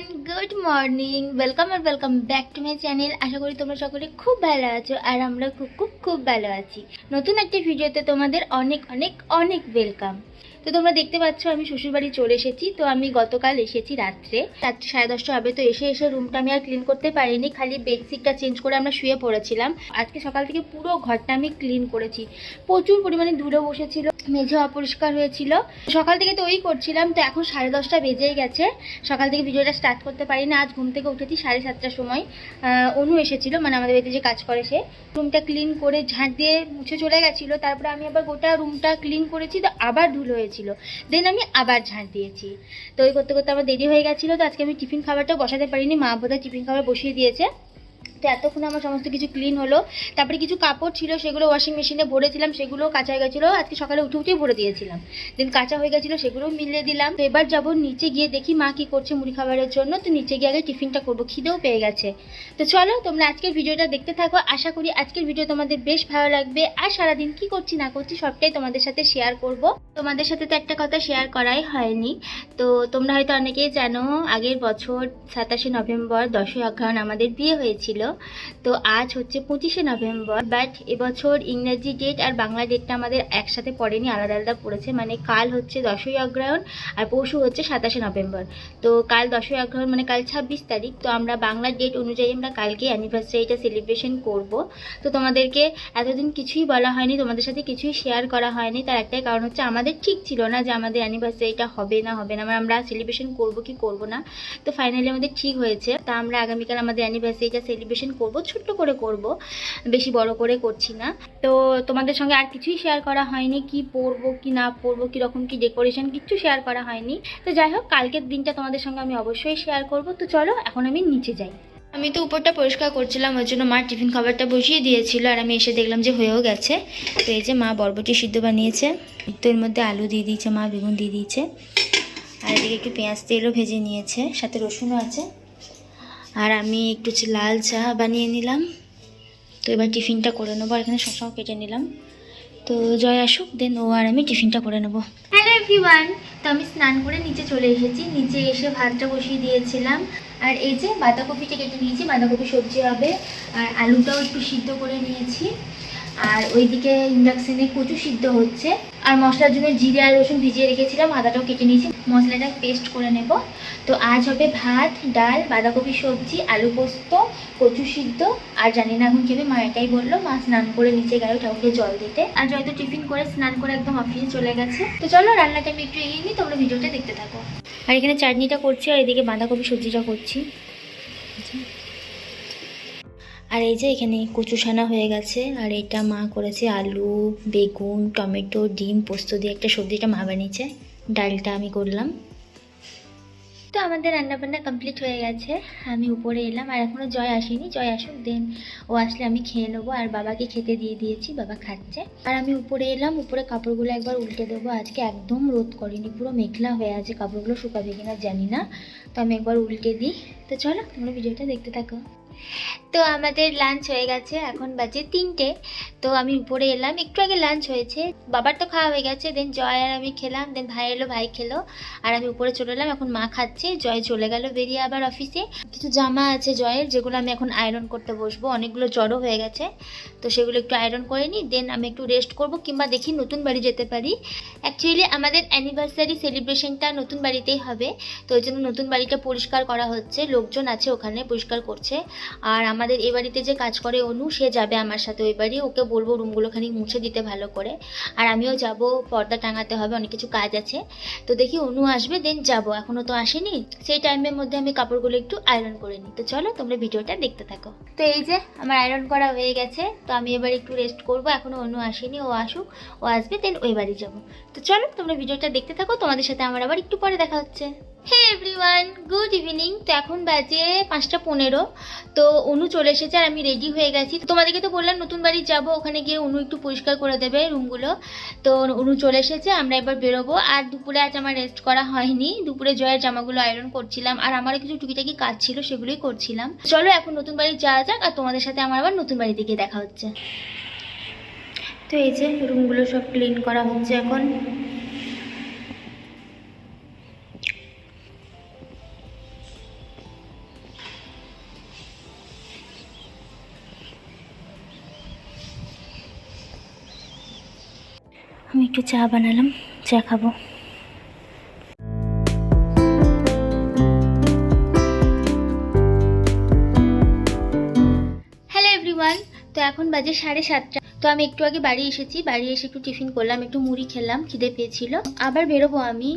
Everyone good morning welcome R welcome back to my channel আশা করি তোমরা সকলে খুব ভালো আছো আর আমরা খুব খুব খুব ভালো আছি। নতুন একটি ভিডিওতে তোমাদের অনেক অনেক অনেক ওয়েলকাম তো তোমরা দেখতে পাচ্ছ, আমি শ্বশুরবাড়ি চলে এসেছি। তো আমি গতকাল এসেছি রাত্রে। রাত্রে সাড়ে দশটা হবে তো এসে এসে রুমটা আমি আর ক্লিন করতে পারিনি। খালি বেডশিটটা চেঞ্জ করে আমরা শুয়ে পড়েছিলাম। আজকে সকাল থেকে পুরো ঘরটা আমি ক্লিন করেছি। প্রচুর পরিমাণে ধুলো বসেছিল, মেঝে অপরিষ্কার হয়েছিল। সকাল থেকে তো ওই করছিলাম, তো এখন সাড়ে দশটা বেজেই গেছে। সকাল থেকে ভিডিওটা স্টার্ট করতে পারি না আজ ঘুম থেকে উঠেছি সাড়ে সাতটার সময়। অনু এসেছিল মানে আমাদের বাড়িতে যে কাজ করে সে। রুমটা ক্লিন করে ঝাঁট দিয়ে মুছে চলে গেছিল। তারপরে আমি আবার গোটা রুমটা ক্লিন করেছি, তো আবার ধুলো হয়েছিল। দেন আমি আবার ঝাঁট দিয়েছি। তো ওই করতে করতে আমার দেরি হয়ে গেছিল, তো আজকে আমি টিফিন খাবারটাও বসাতে পারিনি। মা বোধহয় টিফিন খাবার বসিয়ে দিয়েছে। তো এতক্ষণ আমার সমস্ত কিছু ক্লিন হলো। তারপরে কিছু কাপড় ছিল, সেগুলো ওয়াশিং মেশিনে ভরেছিলাম, সেগুলো কাঁচা হয়ে গেছিল। আজকে সকালে উঠে উঠেই ভরে দিয়েছিলাম। দেন কাঁচা হয়ে গেছিল সেগুলো মিলিয়ে দিলাম। তো এবার যাব নিচে গিয়ে দেখি মা কি করছে মুড়ি খাবারের জন্য। তো নিচে গিয়ে আগে টিফিনটা করব, খিদেও পেয়ে গেছে। তো চলো, তোমরা আজকের ভিডিওটা দেখতে থাকো। আশা করি আজকের ভিডিও তোমাদের বেশ ভালো লাগবে। আর সারাদিন কি করছি, না করছি, সবটাই তোমাদের সাথে শেয়ার করব। তোমাদের সাথে তো একটা কথা শেয়ার করাই হয়নি। তো তোমরা হয়তো অনেকেই জানো, আগের বছর সাতাশে নভেম্বর দশই অঘ্রাণ আমাদের বিয়ে হয়েছিল। তো আজ হচ্ছে পঁচিশে নভেম্বর বাট এবছর ইংরাজি ডেট আর বাংলা ডেটটা আমাদের একসাথে পড়েনি, আলাদা আলাদা পড়েছে। মানে কাল হচ্ছে দশই অগ্রহায়ণ আর পরশু হচ্ছে সাতাশে নভেম্বর। তো কাল দশই অগ্রহায়ণ মানে কাল ছাব্বিশ তারিখ, তো আমরা বাংলা ডেট অনুযায়ী আমরা কালকে অ্যানিভার্সারিটা সেলিব্রেশন করব। তো তোমাদেরকে এতদিন কিছুই বলা হয়নি, তোমাদের সাথে কিছুই শেয়ার করা হয়নি। তার একটাই কারণ হচ্ছে আমাদের ঠিক ছিল না যে আমাদের অ্যানিভার্সারিটা হবে না হবে না। মানে আমরা সেলিব্রেশন করব কি করব না। তো ফাইনালি আমাদের ঠিক হয়েছে। তা আমরা আগামীকাল আমাদের অ্যানিভার্সারিটা সেলিব্রেশন করব, ছোট্ট করে করব, বেশি বড় করে করছি না। তো তোমাদের সঙ্গে আর কিছুই শেয়ার করা হয়নি, কি পরবো, কি না পরবো কীরকম কি ডেকোরেশন কিচ্ছু শেয়ার করা হয়নি। তো যাই হোক, কালকের দিনটা তোমাদের সঙ্গে আমি অবশ্যই শেয়ার করব। তো চলো, এখন আমি নিচে যাই। আমি তো উপরটা পরিষ্কার করছিলাম ওই জন্য মা টিফিন খাবারটা বসিয়ে দিয়েছিল, আর আমি এসে দেখলাম যে হয়েও গেছে। তো এই যে মা বরবটি সিদ্ধ বানিয়েছে, তো এর মধ্যে আলু দিয়ে দিয়েছে, মা বেগুন দিয়ে দিয়েছে। আর এদিকে একটু পেঁয়াজ তেলও ভেজে নিয়েছে, সাথে রসুনও আছে। আর আমি একটু লাল চা বানিয়ে নিলাম। তো এবার টিফিনটা করে নেব আর এখানে শশাও কেটে নিলাম। তো জয় আসুক, দেন ও আর আমি টিফিনটা করে নেব। হ্যালো এভরিওয়ান, তো আমি স্নান করে নিচে চলে এসেছি। নিচে এসে ভাতটা বসিয়ে দিয়েছিলাম। আর এই যে বাঁধাকপিটা কেটে নিয়েছি, বাঁধাকপি সবজি হবে। আর আলুটাও একটু সিদ্ধ করে নিয়েছি। আর ওইদিকে ইন্ডাকশনে কচু সিদ্ধ হচ্ছে। আর মশলার জন্য জিরে আর রসুন ভিজিয়ে রেখেছিলাম, আদাটাও কেটে নিয়েছি। মশলাটা পেস্ট করে নেব। তো আজ হবে ভাত, ডাল, বাঁধাকপি, সবজি, আলু পোস্ত, কচু সিদ্ধ। আর জানি না এখন খেবে, মা এটাই বলল, মা স্নান করে নিচে গেল ঠাকুরকে জল দিতে। আর হয়তো টিফিন করে স্নান করে একদম অফিসে চলে গেছে। তো চলো, রান্নাটা আমি একটু এগিয়ে নিই, তোমরা ভিডিওটা দেখতে থাকো। আর এখানে চাটনিটা করছি, আর এদিকে বাঁধাকপি সবজিটা করছি। আর এই যে এখানে কচু সানা হয়ে গেছে, আর এটা মা করেছে আলু, বেগুন, টমেটো, ডিম, পোস্ত দিয়ে একটা সবজিটা মা বানিয়েছে। ডালটা আমি করলাম। তো আমাদের রান্নাবান্না কমপ্লিট হয়ে গেছে। আমি উপরে এলাম, আর এখনও জয় আসেনি। জয় আসুক দেন ও আসলে আমি খেয়ে নেব, আর বাবাকে খেতে দিয়ে দিয়েছি, বাবা খাচ্ছে। আর আমি উপরে এলাম, উপরে কাপড়গুলো একবার উল্টে দেবো। আজকে একদম রোদ করেনি, পুরো মেঘলা হয়ে আছে, কাপড়গুলো শুকাবে কিনা জানি না। তো আমি একবার উল্টে দিই। তো চলো, তোমরা ভিডিওটা দেখতে থাকো। তো আমাদের লাঞ্চ হয়ে গেছে, এখন বাজে তিনটে। তো আমি উপরে এলাম, একটু আগে লাঞ্চ হয়েছে। বাবার তো খাওয়া হয়ে গেছে দেন জয় আর আমি খেলাম দেন ভাই এলো, ভাই খেলো। আর আমি উপরে চলে এলাম, এখন মা খাচ্ছে, জয় চলে গেল বেরিয়ে আবার অফিসে কিছু জামা আছে জয়ের, যেগুলো আমি এখন আয়রন করতে বসবো, অনেকগুলো জড়ো হয়ে গেছে। তো সেগুলো একটু আয়রন করে নিই দেন আমি একটু রেস্ট করব, কিংবা দেখি নতুন বাড়ি যেতে পারি। অ্যাকচুয়ালি আমাদের অ্যানিভার্সারি সেলিব্রেশনটা নতুন বাড়িতেই হবে। তো ওই জন্য নতুন বাড়িটা পরিষ্কার করা হচ্ছে, লোকজন আছে ওখানে পরিষ্কার করছে। আর আমাদের এই বাড়িতে যে কাজ করে অনু, সে যাবে আমার সাথে ওই বাড়ি। ওকে বলব রুমগুলো খানিক মুছে দিতে ভালো করে। আর আমিও যাব, পর্দা টাঙাতে হবে, অনেক কিছু কাজ আছে। তো দেখি অনু আসবে, দেন যাব। এখনও তো আসেনি। সেই টাইমের মধ্যে আমি কাপড়গুলো একটু আয়রন করে নিই। তো চলো, তোমরা ভিডিওটা দেখতে থাকো। তো এই যে, আমার আয়রন করা হয়ে গেছে। তো আমি এবার একটু রেস্ট করব। এখনও অনু আসেনি, ও আসুক, ও আসবে, দেন ওই বাড়ি যাব। তো চলো, তোমরা ভিডিওটা দেখতে থাকো। তোমাদের সাথে আমার আবার একটু পরে দেখা হচ্ছে। হ্যাঁ এভরিওয়ান গুড ইভিনিং তো এখন বাজে পাঁচটা পনেরো। তো অনু চলে এসেছে আর আমি রেডি হয়ে গেছি। তোমাদেরকে তো বললাম নতুন বাড়ি যাব, ওখানে গিয়ে অনু একটু পরিষ্কার করে দেবে রুমগুলো তো অনু চলে এসেছে, আমরা এবার বেরোবো। আর দুপুরে আজ আমার রেস্ট করা হয়নি। দুপুরে জয়ের জামাগুলো আয়রন করছিলাম। আর আমারও কিছু টুকিটাকি কাজ ছিল, সেগুলোই করছিলাম। চলো এখন নতুন বাড়ি যাওয়া যাক, আর তোমাদের সাথে আমার আবার নতুন বাড়িতে গিয়ে দেখা হচ্ছে। তো এই যে রুমগুলো সব ক্লিন করা হচ্ছে এখন। আমি একটু চা বানালাম চা খাব। হ্যালো এভরিওয়ান তো এখন বাজে সাড়ে সাতটা। তো আমি একটু আগে বাড়ি এসেছি। বাড়ি এসে একটু টিফিন করলাম, একটু মুড়ি খেলাম, খিদে পেয়েছিল। আবার বেরোবো আমি।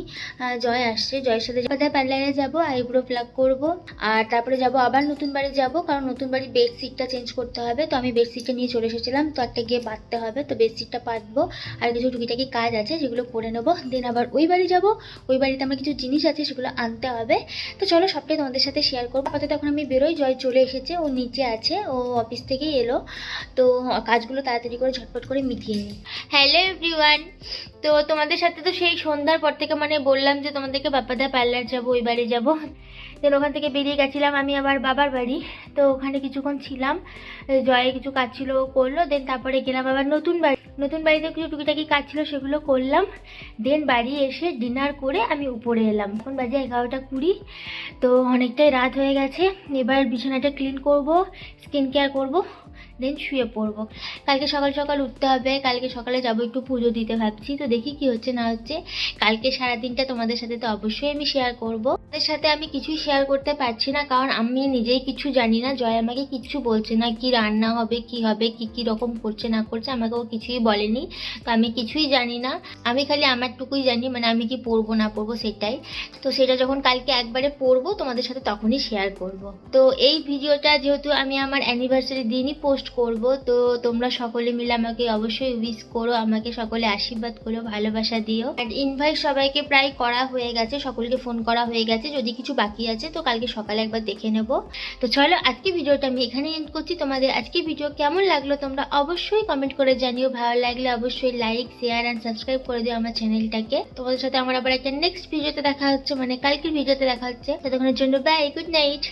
জয় আসছে। জয়ের সাথে কোথায়? পার্লারে যাব, আইব্রো প্লাগ করব। আর তারপরে যাব আবার নতুন বাড়ি যাব, কারণ নতুন বাড়ির বেডশিটটা চেঞ্জ করতে হবে। তো আমি বেডশিটটা নিয়ে চলে এসেছিলাম। তো একটা গিয়ে পাততে হবে। তো বেডশিটটা পাতবো আর কিছু টুকিটাকি কাজ আছে যেগুলো করে নেব। দেন আবার ওই বাড়ি যাব। ওই বাড়িতে আমার কিছু জিনিস আছে, সেগুলো আনতে হবে। তো চলো সবটাই তোমাদের সাথে শেয়ার করব। আপাতত এখন আমি বেরোই। জয় চলে এসেছে। ও নিচে আছে। ও অফিস থেকেই এলো। তো কাজগুলো তাড়াতাড়ি করে ঝটপট করে মিটিয়ে নিই হ্যালো এভরিওয়ান তো তোমাদের সাথে তো সেই সন্ধ্যার পর থেকে মানে বললাম যে তোমাদেরকে বাপ্পাদা পার্লার যাব, ওই বাড়ি যাব। দেন ওখান থেকে বেরিয়ে গেছিলাম আমি আবার বাবার বাড়ি। তো ওখানে কিছুক্ষণ ছিলাম, জয়ে কিছু কাজ ছিল করল। দেন তারপরে গেলাম আবার নতুন বাড়ি। নতুন বাড়িতে কিছু টুকিটাকি কাজ ছিল, সেগুলো করলাম। দেন বাড়ি এসে ডিনার করে আমি উপরে এলাম। এখন বাজে এগারোটা কুড়ি। তো অনেকটাই রাত হয়ে গেছে। এবার বিছানাটা ক্লিন করব স্কিন কেয়ার করব। দেন শুয়ে পড়ব। কালকে সকাল সকাল উঠতে হবে, কালকে সকালে যাব একটু পুজো দিতে ভাবছি, তো দেখি কি হচ্ছে না হচ্ছে। কালকে সারা দিনটা তোমাদের সাথে তো অবশ্যই আমি শেয়ার করব। তোমাদের সাথে আমি কিছুই শেয়ার করতে পারছি না, কারণ আমি নিজেই কিছু জানি না। জয় আমাকে কিছু বলছে না, কি রান্না হবে, কি হবে, কি কি রকম করছে, না করছে আমাকে ও কিছুই বলেনি। তো আমি কিছুই জানি না। আমি খালি আমারটুকুই জানি মানে আমি কি পরবো না পরবো সেটাই। তো সেটা যখন কালকে একবারে পরবো তোমাদের সাথে তখনই শেয়ার করব। তো এই ভিডিওটা যেহেতু আমি আমার অ্যানিভার্সারি দিনই পোস্ট করব। তো তোমরা সকলে মিলে আমাকে অবশ্যই উইশ করো, আমাকে সকলে আশীর্বাদ করো, ভালোবাসা দিও। আর ইনভাইট সবাইকে প্রায় করা হয়ে গেছে, সকলকে ফোন করা হয়ে গেছে। যদি কিছু বাকি আছে, তো কালকে সকালে একবার দেখে নেব। তো চলো, আজকে ভিডিওটা আমি এখানে এন্ড করছি। তোমাদের আজকে ভিডিও কেমন লাগল তোমরা অবশ্যই কমেন্ট করে জানিও। ভালো লাগলে অবশ্যই লাইক শেয়ার অ্যান্ড সাবস্ক্রাইব করে দিও আমার চ্যানেলটাকে তোমাদের সাথে আমার আবার একটা নেক্সট ভিডিওতে দেখা হচ্ছে মানে কালকের ভিডিওতে দেখা হচ্ছে। ততক্ষণের জন্য বাই গুড নাইট